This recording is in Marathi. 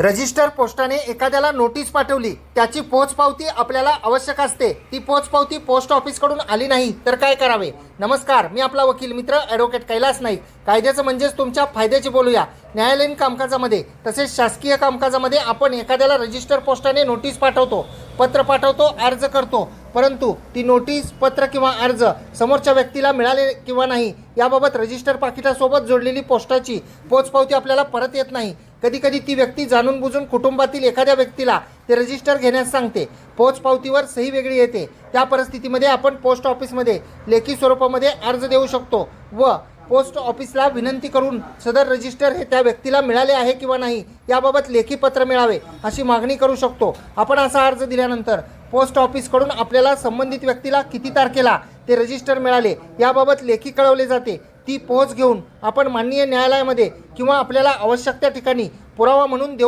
रजिस्टर पोस्टाने एखाद्याला नोटीस पाठवली त्याची पोचपावती आपल्याला आवश्यक असते. ती पोचपावती पोस्ट ऑफिसकडून आली नाही तर काय करावे? नमस्कार मी आपला वकील मित्र ॲडव्होकेट कैलास नाईक. कायद्याचं म्हणजेच तुमच्या फायद्याचे बोलूया. न्यायालयीन कामकाजामध्ये तसेच शासकीय कामकाजामध्ये आपण एखाद्याला रजिस्टर पोस्टाने नोटीस पाठवतो. पत्र पाठवतो अर्ज करतो. परंतु ती नोटीस पत्र किंवा अर्ज समोरच्या व्यक्तीला मिळाले किंवा नाही याबाबत रजिस्टर पाकिटासोबत जोडलेली पोस्टाची पोचपावती आपल्याला परत येत नाही. कधीकधी ती व्यक्ती जाणून बुजून कुटुंबातील एखाद्या व्यक्तीला ते रजिस्टर घेण्यास सांगते. पोचपावतीवर सही वेगळी येते. त्या परिस्थितीमध्ये आपण पोस्ट ऑफिसमध्ये लेखी स्वरूपामध्ये अर्ज देऊ शकतो व पोस्ट ऑफिसला विनंती करून सदर रजिस्टर हे त्या व्यक्तीला मिळाले आहे किंवा नाही याबाबत लेखी पत्र मिळावे अशी मागणी करू शकतो. आपण असा अर्ज दिल्यानंतर पोस्ट ऑफिसकडून आपल्याला संबंधित व्यक्तीला किती तारखेला ते रजिस्टर मिळाले याबाबत लेखी कळवले जाते. ती पोहोच घेऊन आपण माननीय न्यायालयामध्ये किंवा आपल्याला आवश्यक त्या ठिकाणी पुरावा म्हणून देऊ